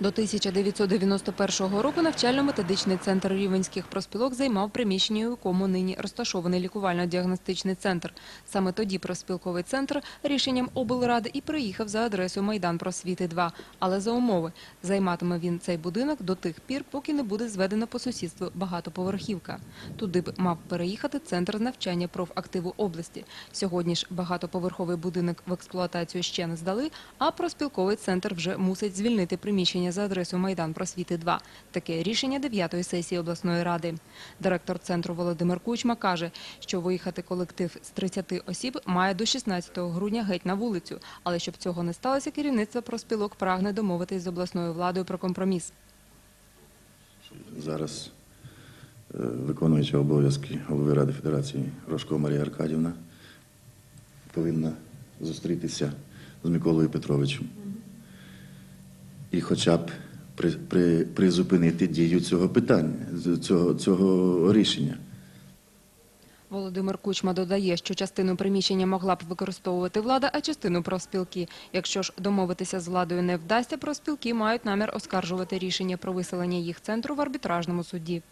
До 1991 року навчально-методичний центр рівенських проспілок займав приміщення, у якому нині розташований лікувально-діагностичний центр. Саме тоді проспілковий центр рішенням облради і приїхав за адресою Майдан Просвіти 2. Але за умови займатиме він цей будинок до тих пір, поки не буде зведена по сусідству багатоповерхівка. Туди б мав переїхати центр навчання профактиву області. Сьогодні ж багатоповерховий будинок в експлуатацію ще не здали, а проспілковий центр вже мусить звільнити приміщення за адресою Майдан Просвіти 2. Таке рішення 9-ї сесії обласної ради. Директор центру Володимир Кучма каже, що виїхати колектив з 30 осіб має до 16 грудня геть на вулицю. Але щоб цього не сталося, керівництво проспілок прагне домовитись з обласною владою про компроміс. Зараз е, виконуюча обов'язки голови Ради Федерації Рожко Марія Аркадівна повинна зустрітися з Миколою Петровичем. І хоча б при, при, призупинити дію цього питання, цього, цього рішення. Володимир Кучма додає, що частину приміщення могла б використовувати влада, а частину профспілки. Якщо ж домовитися з владою не вдасться, профспілки мають намір оскаржувати рішення про виселення їх центру в арбітражному суді.